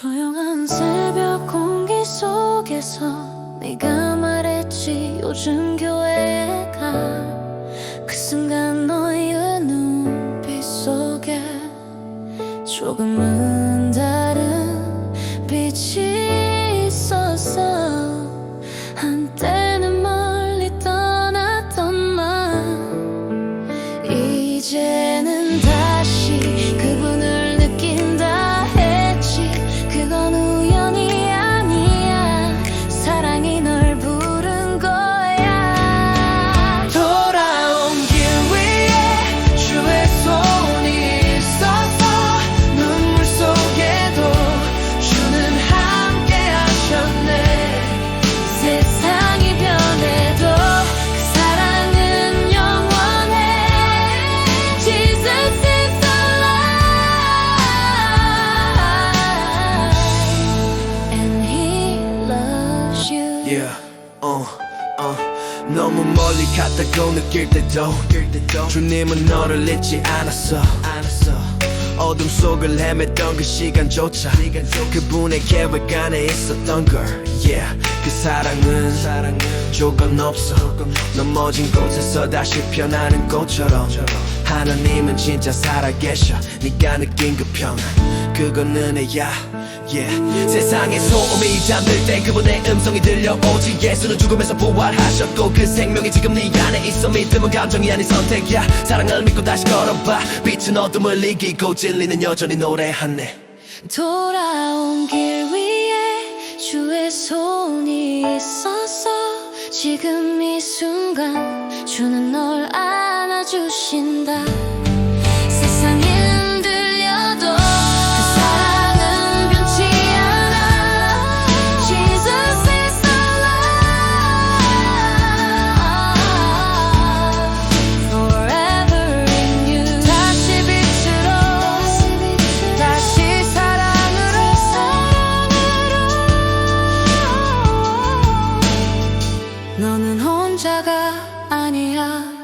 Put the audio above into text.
조용한 새벽 공기 속에서 네가 말했지 요즘 교회가 그 순간 너의 눈빛 속에 조금은 다른 빛이 Yeah, 어, 어. 너무 멀리 갔다고 느낄 때도 주님은 너를 잊지 않았어. 어둠 속을 헤맸던 그 시간조차 그분의 계획 안에 있었던 걸. Yeah, 그 사랑은 조건 없어. 넘어진 곳에서 다시 편하는 꽃처럼 하나님은 진짜 살아계셔. 네가 느낀 그 평안 그건 은혜야 yeah. 세상의 소음이 잠들 때 그분의 음성이 들려오지. 예수는 죽음에서 부활하셨고 그 생명이 지금 네 안에 있어. 믿음은 감정이 아닌 선택이야. 사랑을 믿고 다시 걸어봐. 빛은 어둠을 이기고 진리는 여전히 노래하네. 돌아온 길 위에 주의 손이 있어서 지금 이 순간 주는 널 안아주신다 혼자가 아니야.